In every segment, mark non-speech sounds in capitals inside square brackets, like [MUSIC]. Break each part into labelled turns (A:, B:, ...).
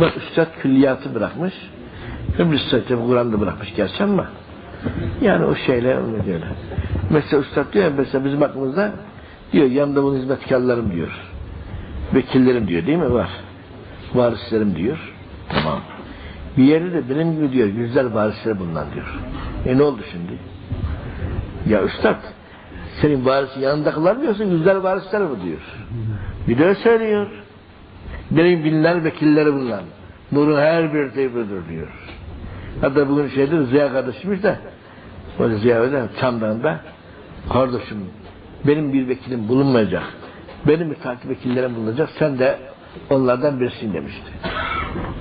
A: Bak üstad külliyatı bırakmış. Üstad tabi Kur'an'da bırakmış gerçi ama yani o şeyle onu diyor. Mesela üstad diyor mesela bizim aklımızda diyor yanında bunun hizmetkarlarım diyor. Vekillerim diyor değil mi? Var. Varislerim diyor. Tamam. Bir yerde de benim gibi diyor güzel varisleri bunlar diyor. E ne oldu şimdi? Ya üstad senin varisin yanındakiler mi yoksa güzel varisler mi diyor. Bir de söylüyor. Benim binler vekilleri bunlar. Nurun her bir teybidir diyor. Hatta bugün şeyde Ziya kardeşimiz de o Ziya öyle Çam'dan kardeşim benim bir vekilim bulunmayacak. Benim müteahhit vekillerim bulunacak. Sen de onlardan birisin demişti.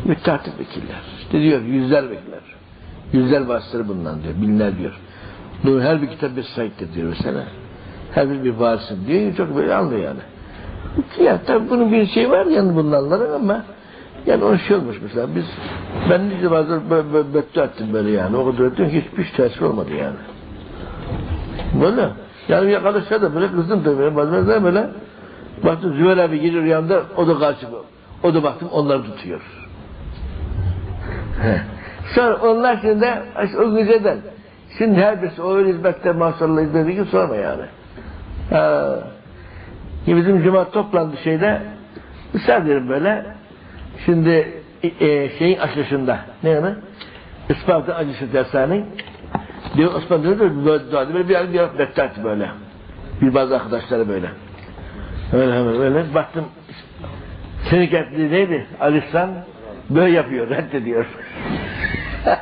A: Müteahhit vekiller. İşte diyor yüzler vekiller. Yüzler vasıtları bundan diyor. Binler diyor. Nurun her bir kitap bir sahiptir diyor mesela. Her bir bir varsın diyor. Çok böyle anlıyor yani. Ya tabii bunun bir şey var yani bunlarların ama yani o şey olmuş mesela biz ben de bazen beddua ettim böyle yani o kadar ettim ki hiçbir tesir olmadı yani. Böyle. Yani bir arkadaşlar da böyle kızdım tabii böyle bazen de böyle baktım Züver abi geliyor yanında o da karşı o da baktım onları tutuyor. Sonra onlar şimdi işte o geceden şimdi her birisi o öyle hizmette maşallah izlediği gibi sorma yani. Ha. Ya bizim cuma toplandı şeyde misal böyle şimdi e, şeyin açılışında ne yani? Isparta acısı dershanenin diyor Osman diyor böyle duadı böyle bir bir beklerdi böyle bir bazı arkadaşları böyle. Öyle hemen böyle baktım kendisi neydi? Alistan böyle yapıyor reddediyor. [LAUGHS]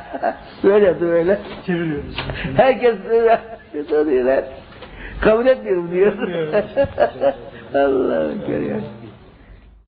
A: Böyle yaptı böyle.
B: Çeviriyoruz.
A: herkes böyle kabul etmiyorum diyor. [LAUGHS] Allah'ım görüyor